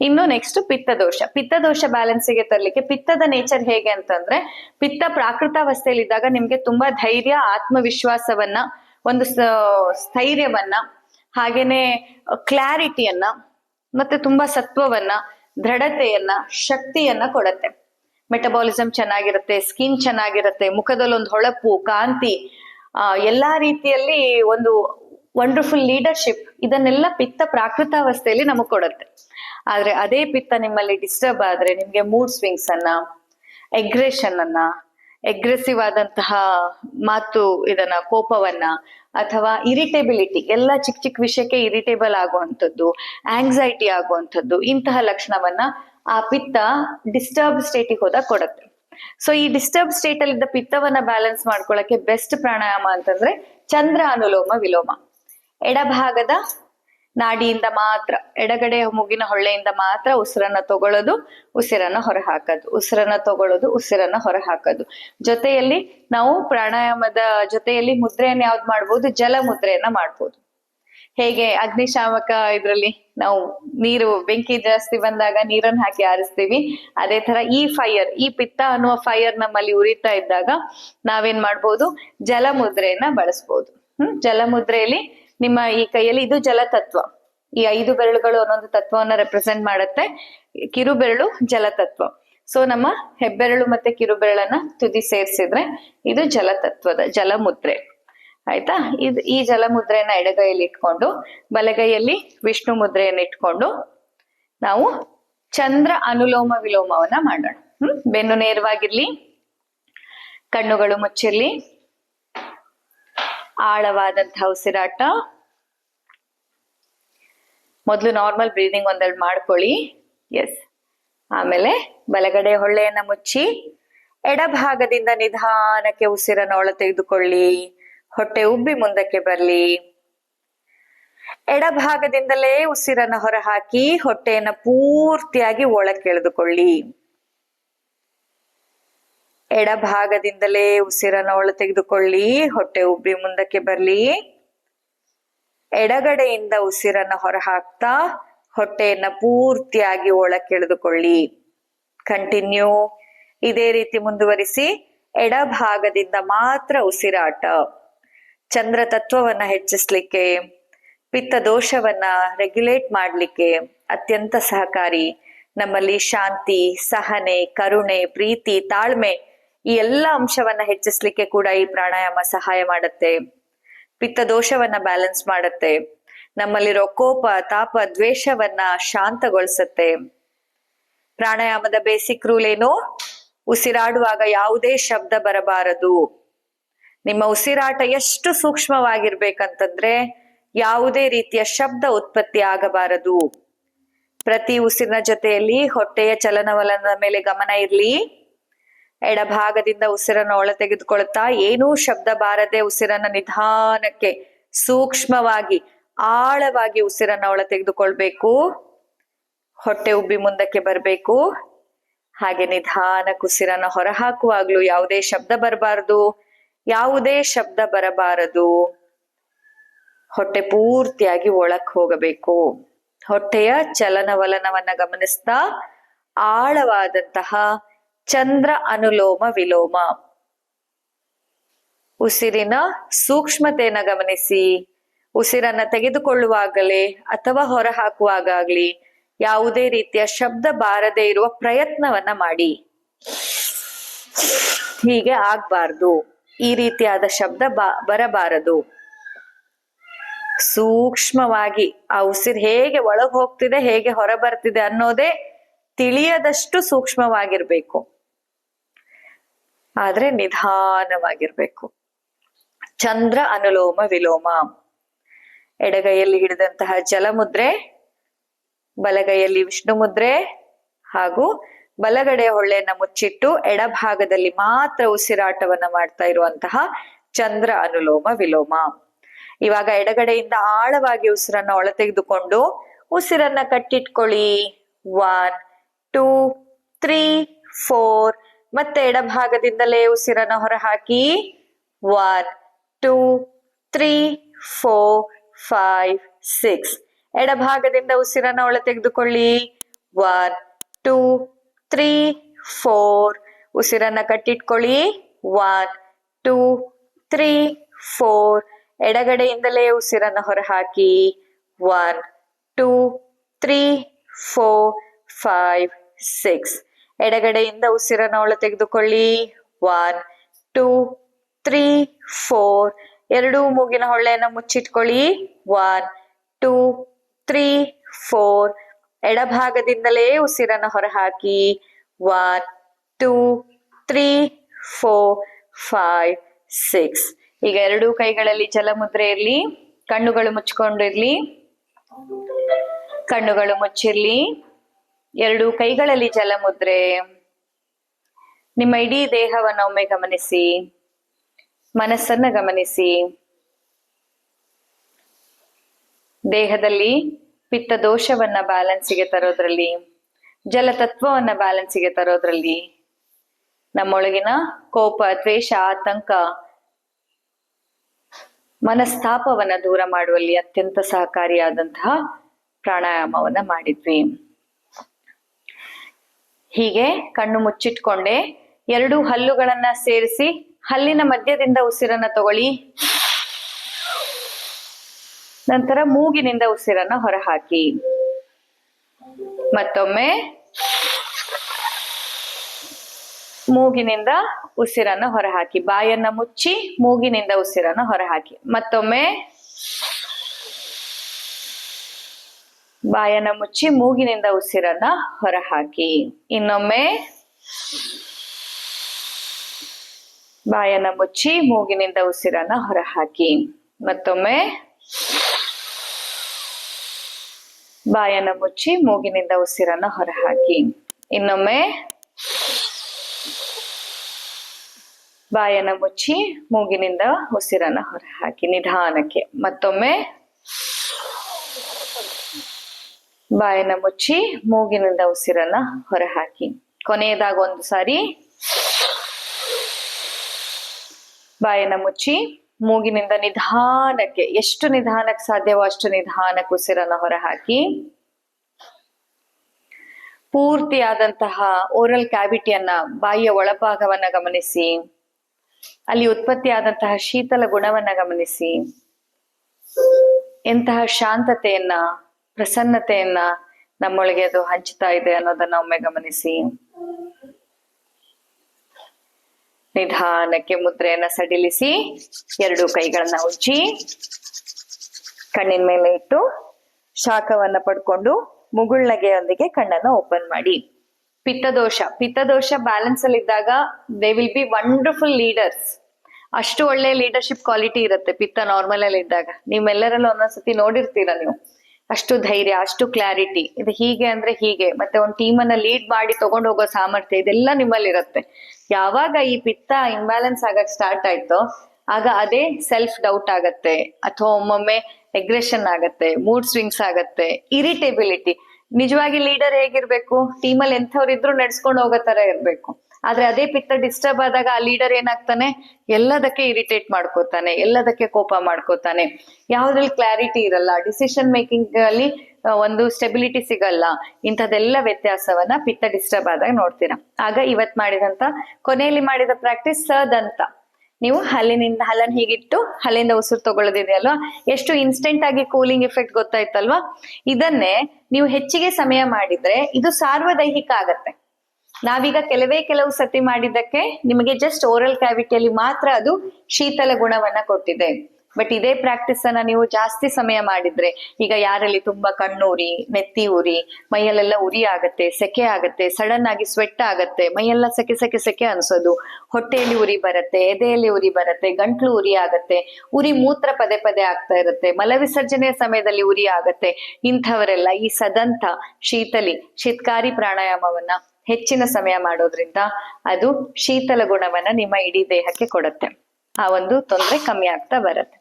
ಇನ್ನು ನೆಕ್ಸ್ಟ್ ಪಿತ್ತದೋಷ. ಪಿತ್ತದೋಷ ಬ್ಯಾಲೆನ್ಸಿಗೆ ತರಲಿಕ್ಕೆ ಪಿತ್ತದ ನೇಚರ್ ಹೇಗೆ ಅಂತಂದ್ರೆ ಪಿತ್ತ ಪ್ರಾಕೃತಾವಸ್ಥೆಯಲ್ಲಿ ಇದ್ದಾಗ ನಿಮ್ಗೆ ತುಂಬಾ ಧೈರ್ಯ, ಆತ್ಮವಿಶ್ವಾಸವನ್ನ, ಒಂದು ಸ್ಥೈರ್ಯವನ್ನ, ಹಾಗೇನೆ ಕ್ಲಾರಿಟಿಯನ್ನ ಮತ್ತೆ ತುಂಬಾ ಸತ್ವವನ್ನ, ದೃಢತೆಯನ್ನ, ಶಕ್ತಿಯನ್ನ ಕೊಡತ್ತೆ. ಮೆಟಬಾಲಿಸಮ್ ಚೆನ್ನಾಗಿರುತ್ತೆ ಸ್ಕಿನ್ ಚೆನ್ನಾಗಿರುತ್ತೆ, ಮುಖದಲ್ಲಿ ಒಂದು ಹೊಳಪು, ಕಾಂತಿ, ಆ, ಎಲ್ಲಾ ರೀತಿಯಲ್ಲಿ ಒಂದು ವಂಡರ್ಫುಲ್ ಲೀಡರ್ಶಿಪ್ ಇದನ್ನೆಲ್ಲ ಪಿತ್ತ ಪ್ರಾಕೃತಾವಸ್ಥೆಯಲ್ಲಿ ನಮಗ್ ಕೊಡುತ್ತೆ. ಆದ್ರೆ ಅದೇ ಪಿತ್ತ ನಿಮ್ಮಲ್ಲಿ ಡಿಸ್ಟರ್ಬ್ ಆದ್ರೆ ನಿಮ್ಗೆ ಮೂಡ್ ಸ್ವಿಂಗ್ಸ್ ಅನ್ನ ಎಗ್ರೆಷನ್ ಅನ್ನ ಎಗ್ರೆಸಿವ್ ಆದಂತಹ ಮಾತು ಇದನ್ನ, ಕೋಪವನ್ನ ಅಥವಾ ಇರಿಟೇಬಿಲಿಟಿ ಎಲ್ಲ ಚಿಕ್ಕ ಚಿಕ್ಕ ವಿಷಯಕ್ಕೆ ಇರಿಟೇಬಲ್ ಆಗುವಂಥದ್ದು ಆಂಗ್ಸೈಟಿ ಆಗುವಂಥದ್ದು ಇಂತಹ ಲಕ್ಷಣವನ್ನ ಆ ಪಿತ್ತ ಡಿಸ್ಟರ್ಬ್ ಸ್ಟೇಟಿಗೆ ಹೋದಾಗ ಕೊಡುತ್ತೆ. ಸೊ ಈ ಡಿಸ್ಟರ್ಬ್ ಸ್ಟೇಟ್ ಅಲ್ಲಿ ಪಿತ್ತವನ್ನ ಬ್ಯಾಲೆನ್ಸ್ ಮಾಡ್ಕೊಳ್ಳಕ್ಕೆ ಬೆಸ್ಟ್ ಪ್ರಾಣಾಯಾಮ ಅಂತಂದ್ರೆ ಚಂದ್ರ ಅನುಲೋಮ ವಿಲೋಮ. ಎಡಭಾಗದ ನಾಡಿಯಿಂದ ಮಾತ್ರ, ಎಡಗಡೆ ಮೂಗಿನ ಹೊಳ್ಳೆಯಿಂದ ಮಾತ್ರ ಉಸಿರನ್ನ ತಗೊಳ್ಳೋದು ಉಸಿರನ್ನ ಹೊರಹಾಕೋದು. ಉಸಿರನ್ನ ತಗೊಳ್ಳೋದು ಉಸಿರನ್ನ ಹೊರಹಾಕೋದು. ಜೊತೆಯಲ್ಲಿ ನಾವು ಪ್ರಾಣಾಯಾಮದ ಜೊತೆಯಲ್ಲಿ ಮುದ್ರೆಯನ್ನ ಯಾವ್ದು ಮಾಡ್ಬೋದು? ಜಲ ಮುದ್ರೆಯನ್ನ ಮಾಡ್ಬೋದು. ಹೇಗೆ? ಅಗ್ನಿಶಾಮಕ ಇದ್ರಲ್ಲಿ ನಾವು ನೀರು, ಬೆಂಕಿ ಜಾಸ್ತಿ ಬಂದಾಗ ನೀರನ್ನ ಹಾಕಿ ಆರಿಸ್ತೀವಿ. ಅದೇ ತರ ಈ ಫೈರ್ ಈ ಪಿತ್ತ ಅನ್ನುವ ಫೈರ್ ನಮ್ಮಲ್ಲಿ ಉರಿತಾ ಇದ್ದಾಗ ನಾವೇನ್ ಮಾಡ್ಬೋದು? ಜಲಮುದ್ರೆಯನ್ನ ಬಳಸ್ಬೋದು. ಹ್ಮ್? ಜಲಮುದ್ರೆಯಲ್ಲಿ ನಿಮ್ಮ ಈ ಕೈಯಲ್ಲಿ ಇದು ಜಲತತ್ವ. ಈ ಐದು ಬೆರಳುಗಳು ಒಂದೊಂದು ತತ್ವವನ್ನ ರೆಪ್ರೆಸೆಂಟ್ ಮಾಡುತ್ತೆ. ಕಿರು ಬೆರಳು ಜಲತತ್ವ. ಸೊ ನಮ್ಮ ಹೆಬ್ಬೆರಳು ಮತ್ತೆ ಕಿರು ಬೆರಳನ್ನ ತುದಿ ಸೇರಿಸಿದ್ರೆ ಇದು ಜಲತತ್ವದ ಜಲಮುದ್ರೆ. ಆಯ್ತಾ? ಇದು ಈ ಜಲಮುದ್ರೆಯನ್ನ ಎಡಗೈಯಲ್ಲಿ ಇಟ್ಕೊಂಡು, ಬಲಗೈಯಲ್ಲಿ ವಿಷ್ಣು ಮುದ್ರೆಯನ್ನು ಇಟ್ಕೊಂಡು ನಾವು ಚಂದ್ರ ಅನುಲೋಮ ವಿಲೋಮವನ್ನ ಮಾಡೋಣ. ಹ್ಮ್? ಬೆನ್ನು ನೇರವಾಗಿರ್ಲಿ, ಕಣ್ಣುಗಳು ಮುಚ್ಚಿರ್ಲಿ ಆಳವಾದಂತಹ ಉಸಿರಾಟ. ಮೊದಲು ನಾರ್ಮಲ್ ಬ್ರೀದಿಂಗ್ ಒಂದೆರಡು ಮಾಡ್ಕೊಳ್ಳಿ. ಎಸ್ ಆಮೇಲೆ ಬಲಗಡೆ ಹೊಳ್ಳೆಯನ್ನ ಮುಚ್ಚಿ, ಎಡಭಾಗದಿಂದ ನಿಧಾನಕ್ಕೆ ಉಸಿರನ್ನು ಒಳ ತೆಗೆದುಕೊಳ್ಳಿ. ಹೊಟ್ಟೆ ಉಬ್ಬಿ ಮುಂದಕ್ಕೆ ಬರಲಿ. ಎಡಭಾಗದಿಂದಲೇ ಉಸಿರನ್ನು ಹೊರಹಾಕಿ, ಹೊಟ್ಟೆಯನ್ನು ಪೂರ್ತಿಯಾಗಿ ಒಳಕ್ಕೆ ಎಳೆದುಕೊಳ್ಳಿ ಎಡಭಾಗದಿಂದಲೇ ಉಸಿರನ್ನು ಒಳ ತೆಗೆದುಕೊಳ್ಳಿ ಹೊಟ್ಟೆ ಉಬ್ಬಿ ಮುಂದಕ್ಕೆ ಬರಲಿ. ಎಡಗಡೆಯಿಂದ ಉಸಿರನ್ನು ಹೊರಹಾಕ್ತಾ, ಹೊಟ್ಟೆಯನ್ನ ಪೂರ್ತಿಯಾಗಿ ಒಳಕ್ಕೆಳೆದುಕೊಳ್ಳಿ. ಕಂಟಿನ್ಯೂ ಇದೇ ರೀತಿ ಮುಂದುವರಿಸಿ, ಎಡಭಾಗದಿಂದ ಮಾತ್ರ ಉಸಿರಾಟ. ಚಂದ್ರ ತತ್ವವನ್ನ ಹೆಚ್ಚಿಸ್ಲಿಕ್ಕೆ, ಪಿತ್ತ ದೋಷವನ್ನ ರೆಗ್ಯುಲೇಟ್ ಮಾಡ್ಲಿಕ್ಕೆ ಅತ್ಯಂತ ಸಹಕಾರಿ. ನಮ್ಮಲ್ಲಿ ಶಾಂತಿ, ಸಹನೆ, ಕರುಣೆ, ಪ್ರೀತಿ, ತಾಳ್ಮೆ ಈ ಎಲ್ಲ ಅಂಶವನ್ನ ಹೆಚ್ಚಿಸ್ಲಿಕ್ಕೆ ಕೂಡ ಈ ಪ್ರಾಣಾಯಾಮ ಸಹಾಯ ಮಾಡುತ್ತೆ. ಪಿತ್ತ ದೋಷವನ್ನ ಬ್ಯಾಲೆನ್ಸ್ ಮಾಡುತ್ತೆ. ನಮ್ಮಲ್ಲಿರೋ ಕೋಪ, ತಾಪ, ದ್ವೇಷವನ್ನ ಶಾಂತಗೊಳಿಸುತ್ತೆ. ಪ್ರಾಣಾಯಾಮದ ಬೇಸಿಕ್ ರೂಲ್ ಏನು? ಉಸಿರಾಡುವಾಗ ಯಾವುದೇ ಶಬ್ದ ಬರಬಾರದು. ನಿಮ್ಮ ಉಸಿರಾಟ ಎಷ್ಟು ಸೂಕ್ಷ್ಮವಾಗಿರ್ಬೇಕಂತಂದ್ರೆ ಯಾವುದೇ ರೀತಿಯ ಶಬ್ದ ಉತ್ಪತ್ತಿ ಆಗಬಾರದು. ಪ್ರತಿ ಉಸಿರಿನ ಜೊತೆಯಲ್ಲಿ ಹೊಟ್ಟೆಯ ಚಲನವಲನದ ಮೇಲೆ ಗಮನ ಇರ್ಲಿ. ಎಡಭಾಗದಿಂದ ಉಸಿರನ್ನು ಒಳ ತೆಗೆದುಕೊಳ್ತಾ ಏನೂ ಶಬ್ದ ಬಾರದೆ ಉಸಿರನ್ನ ನಿಧಾನಕ್ಕೆ ಸೂಕ್ಷ್ಮವಾಗಿ, ಆಳವಾಗಿ ಉಸಿರನ್ನ ಒಳ ತೆಗೆದುಕೊಳ್ಬೇಕು. ಹೊಟ್ಟೆ ಉಬ್ಬಿ ಮುಂದಕ್ಕೆ ಬರಬೇಕು. ಹಾಗೆ ನಿಧಾನಕ್ಕೆ ಉಸಿರನ್ನ ಹೊರಹಾಕುವಾಗ್ಲೂ ಯಾವುದೇ ಶಬ್ದ ಬರಬಾರದು. ಯಾವುದೇ ಶಬ್ದ ಬರಬಾರದು. ಹೊಟ್ಟೆ ಪೂರ್ತಿಯಾಗಿ ಒಳಕ್ ಹೋಗಬೇಕು. ಹೊಟ್ಟೆಯ ಚಲನವಲನವನ್ನ ಗಮನಿಸ್ತಾ ಆಳವಾದಂತಹ ಚಂದ್ರ ಅನುಲೋಮ ವಿಲೋಮ. ಉಸಿರಿನ ಸೂಕ್ಷ್ಮತೆಯನ್ನ ಗಮನಿಸಿ. ಉಸಿರನ್ನ ತೆಗೆದುಕೊಳ್ಳುವಾಗಲೇ ಅಥವಾ ಹೊರ ಹಾಕುವಾಗಲಿ ಯಾವುದೇ ರೀತಿಯ ಶಬ್ದ ಬಾರದೇ ಇರುವ ಪ್ರಯತ್ನವನ್ನ ಮಾಡಿ. ಹೀಗೆ ಆಗ್ಬಾರ್ದು. ಈ ರೀತಿಯಾದ ಶಬ್ದ ಬರಬಾರದು. ಸೂಕ್ಷ್ಮವಾಗಿ ಆ ಉಸಿರು ಹೇಗೆ ಒಳಗ್ ಹೋಗ್ತಿದೆ, ಹೇಗೆ ಹೊರ ಬರ್ತಿದೆ ಅನ್ನೋದೇ ತಿಳಿಯದಷ್ಟು ಸೂಕ್ಷ್ಮವಾಗಿರ್ಬೇಕು. ಆದ್ರೆ ನಿಧಾನವಾಗಿರ್ಬೇಕು. ಚಂದ್ರ ಅನುಲೋಮ ವಿಲೋಮ. ಎಡಗೈಯಲ್ಲಿ ಹಿಡಿದಂತಹ ಜಲಮುದ್ರೆ, ಬಲಗೈಯಲ್ಲಿ ವಿಷ್ಣು ಮುದ್ರೆ ಹಾಗೂ ಬಲಗಡೆ ಹೊಳ್ಳೆಯನ್ನ ಮುಚ್ಚಿಟ್ಟು ಎಡಭಾಗದಲ್ಲಿ ಮಾತ್ರ ಉಸಿರಾಟವನ್ನ ಮಾಡ್ತಾ ಇರುವಂತಹ ಚಂದ್ರ ಅನುಲೋಮ ವಿಲೋಮ. ಇವಾಗ ಎಡಗಡೆಯಿಂದ ಆಳವಾಗಿ ಉಸಿರನ್ನ ಒಳ ತೆಗೆದುಕೊಂಡು ಉಸಿರನ್ನ ಕಟ್ಟಿಟ್ಕೊಳ್ಳಿ. ಒನ್ ಟೂ ತ್ರೀ ಫೋರ್ ಮತ್ತೆ ಎಡಭಾಗದಿಂದಲೇ ಉಸಿರನ್ನು ಹೊರಹಾಕಿ. One two three four five six ಎಡಭಾಗದಿಂದ ಉಸಿರನ್ನ ಒಳ ತೆಗೆದುಕೊಳ್ಳಿ. ಒನ್ ಟೂ ತ್ರೀ ಫೋರ್ ಉಸಿರನ್ನ ಕಟ್ಟಿಟ್ಕೊಳ್ಳಿ. ಒನ್ ಟೂ ತ್ರೀ ಫೋರ್ ಎಡಗಡೆಯಿಂದಲೇ ಉಸಿರನ್ನ ಹೊರಹಾಕಿ. One two three four five six ಎಡಗಡೆಯಿಂದ ಉಸಿರನ್ನ ಒಳ ತೆಗೆದುಕೊಳ್ಳಿ. ಒನ್ ಟೂ ತ್ರೀ ಫೋರ್ ಎರಡು ಮೂಗಿನ ಹೊಳ್ಳೆಯನ್ನ ಮುಚ್ಚಿಟ್ಕೊಳ್ಳಿ. ಒನ್ ಟೂ ತ್ರೀ ಫೋರ್ ಎಡಭಾಗದಿಂದಲೇ ಉಸಿರನ್ನು ಹೊರಹಾಕಿ. One two three four five six ಈಗ ಎರಡೂ ಕೈಗಳಲ್ಲಿ ಜಲಮುದ್ರೆ ಇರಲಿ. ಕಣ್ಣುಗಳು ಮುಚ್ಕೊಂಡಿರ್ಲಿ. ಕಣ್ಣುಗಳು ಮುಚ್ಚಿರ್ಲಿ. ಎರಡು ಕೈಗಳಲ್ಲಿ ಜಲಮುದ್ರೆ ನಿಮ್ಮ ಇಡೀ ದೇಹವನ್ನು ಒಮ್ಮೆ ಗಮನಿಸಿ, ಮನಸ್ಸನ್ನ ಗಮನಿಸಿ. ದೇಹದಲ್ಲಿ ಪಿತ್ತ ದೋಷವನ್ನ ಬ್ಯಾಲೆನ್ಸಿಗೆ ತರೋದ್ರಲ್ಲಿ, ಜಲತತ್ವವನ್ನ ಬ್ಯಾಲೆನ್ಸಿಗೆ ತರೋದ್ರಲ್ಲಿ, ನಮ್ಮೊಳಗಿನ ಕೋಪ, ದ್ವೇಷ, ಆತಂಕ, ಮನಸ್ತಾಪವನ್ನ ದೂರ ಮಾಡುವಲ್ಲಿ ಅತ್ಯಂತ ಸಹಕಾರಿಯಾದಂತಹ ಪ್ರಾಣಾಯಾಮವನ್ನ ಮಾಡಿದ್ವಿ. ಹೀಗೆ ಕಣ್ಣು ಮುಚ್ಚಿಟ್ಕೊಂಡೆ. ಎರಡು ಹಲ್ಲುಗಳನ್ನ ಸೇರಿಸಿ ಹಲ್ಲಿನ ಮಧ್ಯದಿಂದ ಉಸಿರನ್ನ ತಗೊಳ್ಳಿ. ನಂತರ ಮೂಗಿನಿಂದ ಉಸಿರನ್ನ ಹೊರಹಾಕಿ. ಮತ್ತೊಮ್ಮೆ ಮೂಗಿನಿಂದ ಉಸಿರನ್ನ ಹೊರಹಾಕಿ. ಬಾಯನ್ನ ಮುಚ್ಚಿ ಮೂಗಿನಿಂದ ಉಸಿರನ್ನ ಹೊರಹಾಕಿ. ಮತ್ತೊಮ್ಮೆ ಬಾಯನ್ನ ಮುಚ್ಚಿ ಮೂಗಿನಿಂದ ಉಸಿರನ್ನ ಹೊರಹಾಕಿ. ಇನ್ನೊಮ್ಮೆ ಬಾಯನ ಮುಚ್ಚಿ ಮೂಗಿನಿಂದ ಉಸಿರನ್ನ ಹೊರಹಾಕಿ. ಮತ್ತೊಮ್ಮೆ ಬಾಯನ ಮುಚ್ಚಿ ಮೂಗಿನಿಂದ ಉಸಿರನ್ನ ಹೊರಹಾಕಿ. ಇನ್ನೊಮ್ಮೆ ಬಾಯನ ಮುಚ್ಚಿ ಮೂಗಿನಿಂದ ಉಸಿರನ್ನ ಹೊರಹಾಕಿ ನಿಧಾನಕ್ಕೆ. ಮತ್ತೊಮ್ಮೆ ಬಾಯನ್ನ ಮುಚ್ಚಿ ಮೂಗಿನಿಂದ ಉಸಿರನ್ನ ಹೊರಹಾಕಿ. ಕೊನೆಯದಾಗ ಒಂದು ಸಾರಿ ಬಾಯನ್ನ ಮುಚ್ಚಿ ಮೂಗಿನಿಂದ ನಿಧಾನಕ್ಕೆ, ಎಷ್ಟು ನಿಧಾನಕ್ಕೆ ಸಾಧ್ಯವೋ ಅಷ್ಟು ನಿಧಾನಕ್ಕೆ ಉಸಿರನ್ನ ಹೊರಹಾಕಿ. ಪೂರ್ತಿಯಾದಂತಹ ಓರಲ್ ಕ್ಯಾವಿಟಿಯನ್ನ ಬಾಯಿಯ ಒಳಭಾಗವನ್ನ ಗಮನಿಸಿ. ಅಲ್ಲಿ ಉತ್ಪತ್ತಿಯಾದಂತಹ ಶೀತಲ ಗುಣವನ್ನ ಗಮನಿಸಿ. ಎಂತಹ ಶಾಂತತೆಯನ್ನ ಪ್ರಸನ್ನತೆಯನ್ನ ನಮ್ಮೊಳಗೆ ಅದು ಹಂಚುತ್ತಾ ಇದೆ ಅನ್ನೋದನ್ನ ಒಮ್ಮೆ ಗಮನಿಸಿ. ನಿಧಾನಕ್ಕೆ ಮುದ್ರೆಯನ್ನ ಸಡಿಲಿಸಿ, ಎರಡು ಕೈಗಳನ್ನ ಉಜ್ಜಿ, ಕಣ್ಣಿನ ಮೇಲೆ ಇಟ್ಟು ಶಾಖವನ್ನ ಪಡ್ಕೊಂಡು ಮುಗುಳ್ನಗೆಯೊಂದಿಗೆ ಕಣ್ಣನ್ನ ಓಪನ್ ಮಾಡಿ. ಪಿತ್ತದೋಷ ಪಿತ್ತದೋಷ ಬ್ಯಾಲೆನ್ಸ್ ಅಲ್ಲಿ ಇದ್ದಾಗ they will be wonderful leaders ಅಷ್ಟು ಒಳ್ಳೆ ಲೀಡರ್ಶಿಪ್ ಕ್ವಾಲಿಟಿ ಇರುತ್ತೆ ಪಿತ್ತ ನಾರ್ಮಲ್ ಅಲ್ಲಿ ಇದ್ದಾಗ. ನೀವೆಲ್ಲರಲ್ಲೂ ಒಂದೊಂದ್ಸತಿ ನೋಡಿರ್ತೀರ ನೀವು. ಅಷ್ಟು ಧೈರ್ಯ, ಅಷ್ಟು ಕ್ಲಾರಿಟಿ ಇದು ಹೀಗೆ ಅಂದ್ರೆ ಹೀಗೆ. ಮತ್ತೆ ಒಂದು ಟೀಮನ್ನ ಲೀಡ್ ಮಾಡಿ ತಗೊಂಡು ಹೋಗೋ ಸಾಮರ್ಥ್ಯ ಇದೆಲ್ಲ ನಿಮ್ಮಲ್ಲಿ ಇರುತ್ತೆ ಯಾವಾಗ ಈ ಪಿತ್ತ ಇಂಬ್ಯಾಲೆನ್ಸ್ ಆಗಕ್ ಸ್ಟಾರ್ಟ್ ಆಯ್ತೋ, ಆಗ ಅದೇ ಸೆಲ್ಫ್ ಡೌಟ್ ಆಗತ್ತೆ. ಅಥವಾ ಒಮ್ಮೊಮ್ಮೆ ಎಗ್ರೆಷನ್ ಆಗತ್ತೆ ಮೂಡ್ ಸ್ವಿಂಗ್ಸ್ ಆಗತ್ತೆ ಇರಿಟೇಬಿಲಿಟಿ ನಿಜವಾಗಿ ಲೀಡರ್ ಹೇಗಿರ್ಬೇಕು? ಟೀಮಲ್ಲಿ ಎಂಥವ್ರು ಇದ್ರು ನಡ್ಸ್ಕೊಂಡು ಹೋಗೋ ತರ ಇರ್ಬೇಕು. ಆದ್ರೆ ಅದೇ ಪಿತ್ತ ಡಿಸ್ಟರ್ಬ್ ಆದಾಗ ಆ ಲೀಡರ್ ಏನಾಗ್ತಾನೆ? ಎಲ್ಲದಕ್ಕೆ ಇರಿಟೇಟ್ ಮಾಡ್ಕೋತಾನೆ, ಎಲ್ಲದಕ್ಕೆ ಕೋಪ ಮಾಡ್ಕೋತಾನೆ. ಯಾವ್ದ್ರಲ್ಲಿ ಕ್ಲಾರಿಟಿ ಇರಲ್ಲ. ಡಿಸಿಷನ್ ಮೇಕಿಂಗ್ ಅಲ್ಲಿ ಒಂದು ಸ್ಟೆಬಿಲಿಟಿ ಸಿಗಲ್ಲ. ಇಂಥದೆಲ್ಲ ವ್ಯತ್ಯಾಸವನ್ನ ಪಿತ್ತ ಡಿಸ್ಟರ್ಬ್ ಆದಾಗ ನೋಡ್ತೀರಾ. ಆಗ ಇವತ್ ಮಾಡಿದಂತ, ಕೊನೆಯಲ್ಲಿ ಮಾಡಿದ ಪ್ರಾಕ್ಟೀಸ್ ಸದಂತ ನೀವು ಹಲ್ಲಿನಿಂದ ಹಲ್ಲನ್ ಹೀಗಿಟ್ಟು, ಹಲ್ಲಿಂದ ಉಸಿರು ತಗೊಳ್ಳೋದಿದೆಯಲ್ವಾ? ಎಷ್ಟು ಇನ್ಸ್ಟೆಂಟ್ ಆಗಿ ಕೂಲಿಂಗ್ ಎಫೆಕ್ಟ್ ಗೊತ್ತಾಯ್ತಲ್ವಾ? ಇದನ್ನೇ ನೀವು ಹೆಚ್ಚಿಗೆ ಸಮಯ ಮಾಡಿದ್ರೆ ಇದು ಸಾರ್ವದೈಹಿಕ ಆಗತ್ತೆ. ನಾವೀಗ ಕೆಲವೇ ಕೆಲವು ಸತಿ ಮಾಡಿದ್ದಕ್ಕೆ ನಿಮಗೆ ಜಸ್ಟ್ ಓರಲ್ ಕ್ಯಾವಿಟಿಯಲ್ಲಿ ಮಾತ್ರ ಅದು ಶೀತಲ ಗುಣವನ್ನ ಕೊಟ್ಟಿದೆ. ಬಟ್ ಇದೇ ಪ್ರಾಕ್ಟೀಸ್ ಅನ್ನ ನೀವು ಜಾಸ್ತಿ ಸಮಯ ಮಾಡಿದ್ರೆ, ಈಗ ಯಾರಲ್ಲಿ ತುಂಬಾ ಕಣ್ಣೂರಿ, ನೆತ್ತಿ ಉರಿ, ಮೈಯಲ್ಲೆಲ್ಲ ಉರಿ ಆಗತ್ತೆ, ಸೆಕೆ ಆಗತ್ತೆ ಸಡನ್ ಆಗಿ ಸ್ವೆಟ್ ಆಗತ್ತೆ, ಮೈಯೆಲ್ಲ ಸೆಕೆ ಸೆಕೆ ಸೆಕೆ ಅನ್ಸೋದು. ಹೊಟ್ಟೆಯಲ್ಲಿ ಉರಿ ಬರುತ್ತೆ, ಎದೆಯಲ್ಲಿ ಉರಿ ಬರುತ್ತೆ, ಗಂಟ್ಲು ಉರಿ ಆಗತ್ತೆ, ಉರಿ ಮೂತ್ರ ಪದೇ ಪದೇ ಆಗ್ತಾ ಇರುತ್ತೆ, ಮಲವಿಸರ್ಜನೆಯ ಸಮಯದಲ್ಲಿ ಉರಿ ಆಗತ್ತೆ, ಇಂಥವರೆಲ್ಲ ಈ ಸದಂತ ಶೀತಲಿ, ಶೀತ್ಕಾರಿ ಪ್ರಾಣಾಯಾಮವನ್ನ ಹೆಚ್ಚಿನ ಸಮಯ ಮಾಡೋದ್ರಿಂದ ಅದು ಶೀತಲ ಗುಣವನ್ನ ನಿಮ್ಮ ಇಡೀ ದೇಹಕ್ಕೆ ಕೊಡುತ್ತೆ. ಆ ಒಂದು ತೊಂದರೆ ಕಮ್ಮಿ ಆಗ್ತಾ ಬರುತ್ತೆ.